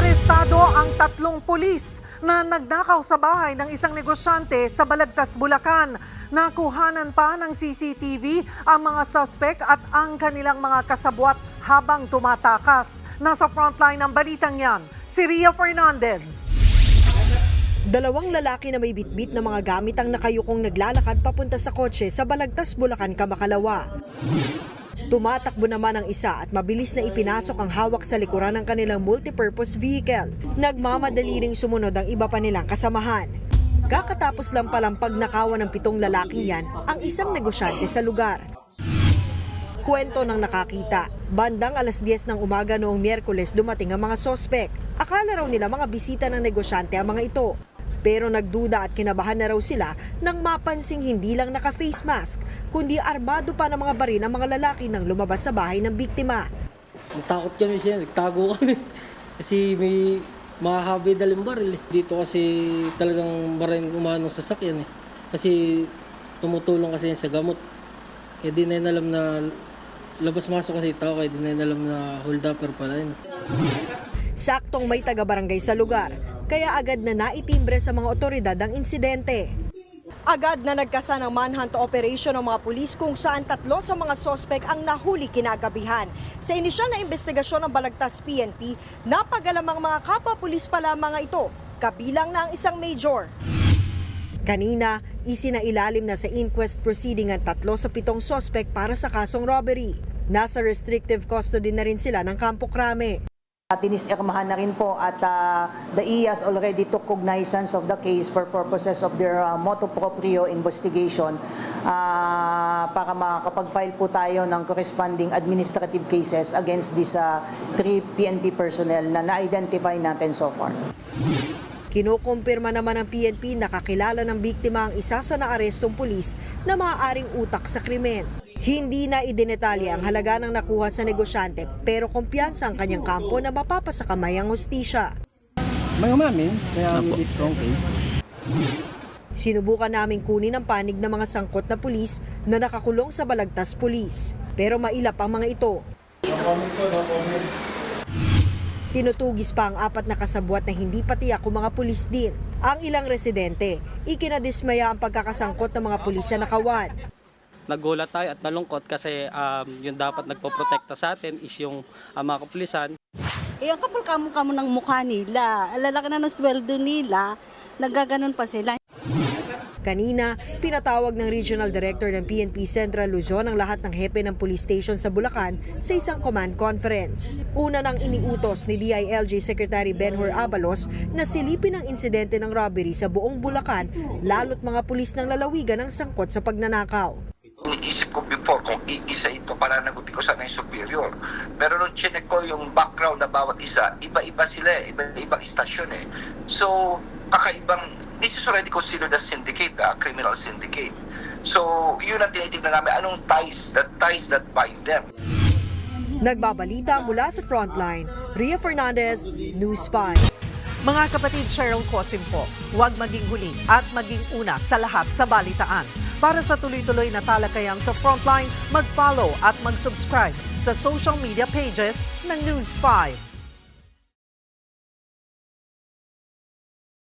Arestado ang tatlong pulis na nagnakaw sa bahay ng isang negosyante sa Balagtas, Bulacan. Nakuhanan pa ng CCTV ang mga suspect at ang kanilang mga kasabwat habang tumatakas. Nasa frontline ng balitang yan, si Ria Fernandez. Dalawang lalaki na may bitbit na mga gamit ang nakayukong naglalakad papunta sa kotse sa Balagtas, Bulacan, Kamakalawa. Tumatakbo naman ang isa at mabilis na ipinasok ang hawak sa likuran ng kanilang multipurpose vehicle. Nagmamadali ring sumunod ang iba pa nilang kasamahan. Kakatapos lang palang pagnakawan ng pitong lalaking yan ang isang negosyante sa lugar. Kwento ng nakakita. Bandang alas 10 ng umaga noong Miyerkules dumating ang mga sospek. Akala raw nila mga bisita ng negosyante ang mga ito. Pero nagduda at kinabahan na raw sila nang mapansing hindi lang naka-face mask, kundi armado pa ng mga barin ang mga lalaki nang lumabas sa bahay ng biktima. Natakot kami siya, nagtago kami. Kasi may mahahabi daling baril. eh. Dito kasi talagang maraming umanong sasakyan eh. Kasi tumutulong kasi sa gamot. Kaya di na yun alam na labas-masok kasi tao kaya di na yun alam na hold upper pala yun. Saktong may taga-barangay sa lugar, kaya agad na naitimbre sa mga otoridad ang insidente. Agad na nagkasa ng manhunt operation ng mga pulis kung saan tatlo sa mga sospek ang nahuli kinagabihan. Sa inisyal na investigasyon ng Balagtas PNP, napagalamang mga kapwa-pulis pala mga ito, kabilang na ang isang major. Kanina, isinailalim na sa inquest proceeding ang tatlo sa pitong sospek para sa kasong robbery. Nasa restrictive custody na rin sila ng Kampo Krame. Tinisirmahan na rin po at uh, the IAS already took cognizance of the case for purposes of their uh, motu proprio investigation uh, para makakapag-file po tayo ng corresponding administrative cases against these uh, three PNP personnel na na-identify natin so far. Kinukumpirma naman ng PNP na kakilala ng biktima ang isa sa naarestong pulis na maaaring utak sa krimen. Hindi na idinetalya ang halaga ng nakuha sa negosyante pero kumpiyansa ang kanyang kampo na mapapasakamay ang hostisya. May umamin, kaya may strong case. Sinubukan namin kunin ang panig ng mga sangkot na pulis na nakakulong sa Balagtas Pulis. Pero mailap ang mga ito. Tinutugis pa ang apat na kasabwat na hindi patiyak kung mga pulis din. Ang ilang residente, ikinadismaya ang pagkakasangkot ng mga pulis sa nakawan. nagulat tayo at nalungkot kasi um, yung dapat nagpoprotekta sa atin is yung uh, mga kapulisan. Eh, ang kapal-kamo-kamo ng mukha nila. Alalaki na ng sweldo nila, nagaganon pa sila. Kanina, pinatawag ng Regional Director ng PNP Central Luzon ang lahat ng hepe ng police station sa Bulacan sa isang command conference. Una nang iniutos ni DILG Secretary Benhur Abalos na silipin ang insidente ng robbery sa buong Bulacan lalo't mga pulis ng lalawigan ang sangkot sa pagnanakaw. Iniisip ko before kung iisa ito para naguti ko sana yung superior. Pero nung chinek ko yung background na bawat isa, iba-iba sila eh, iba-ibang istasyon eh. So, kakaibang, this is already considered a syndicate, a criminal syndicate. So, yun ang tinitignan namin, anong ties, the ties that bind them. Nagbabalita mula sa frontline, Ria Fernandez, News 5. Mga kapatid Cheryl Cosim po, huwag maging huli at maging una sa lahat sa balitaan. Para sa tuloy-tuloy na talakayang sa Frontline, mag-follow at mag-subscribe sa social media pages ng News 5.